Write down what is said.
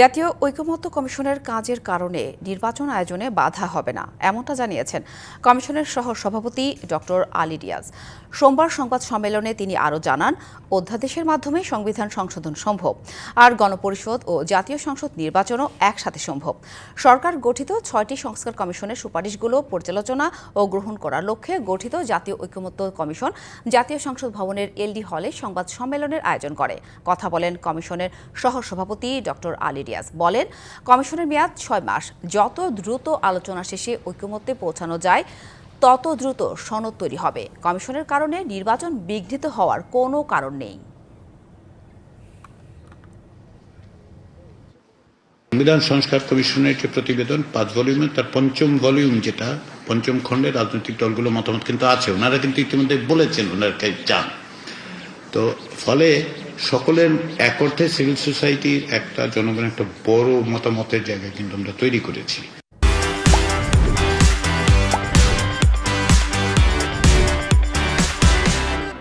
জাতীয় ঐকমত্য কমিশনের কাজের কারণে নির্বাচন আয়োজনে বাধা হবে না, এমনটা জানিয়েছেন কমিশনের সহ সভাপতি ডক্টর আলী রিয়াজ। সোমবার সংবাদ সম্মেলনে তিনি আরও জানান, অধ্যাদেশের মাধ্যমে সংবিধান সংশোধন সম্ভব, আর গণপরিষদ ও জাতীয় সংসদ নির্বাচনও একসাথে সম্ভব। সরকার গঠিত ছয়টি সংস্কার কমিশনের সুপারিশগুলো পর্যালোচনা ও গ্রহণ করার লক্ষ্যে গঠিত জাতীয় ঐকমত্য কমিশন জাতীয় সংসদ ভবনের এলডি হলে সংবাদ সম্মেলনের আয়োজন করে, কথা বলেন কমিশনের সহ সভাপতি ডক্টর আলী রিয়াজ বলেন, কমিশনের মেয়াদ ছয় মাস। যত দ্রুত আলোচনা শেষে ঐকমত্যে পৌঁছানো যায়, তত দ্রুত সনদ তৈরি হবে। কমিশনের কারণে নির্বাচন বিঘ্নিত হওয়ার কোনো কারণ নেই। সংবিধান সংস্কার কমিশনের যে প্রতিবেদন, পাঁচ ভলিউমের তার পঞ্চম ভলিউম যেটা, পঞ্চম খণ্ডে রাজনৈতিক দলগুলো মতামত কিন্তু আছে। ওনারা কিন্তু ইতিমধ্যে বলেছেন, ওনারা চান তো ফলে সকলের এক অর্থে সিভিল সোসাইটির একটা জনগণের একটা বড় মতামতের জায়গা কিন্তু আমরা তৈরি করেছি।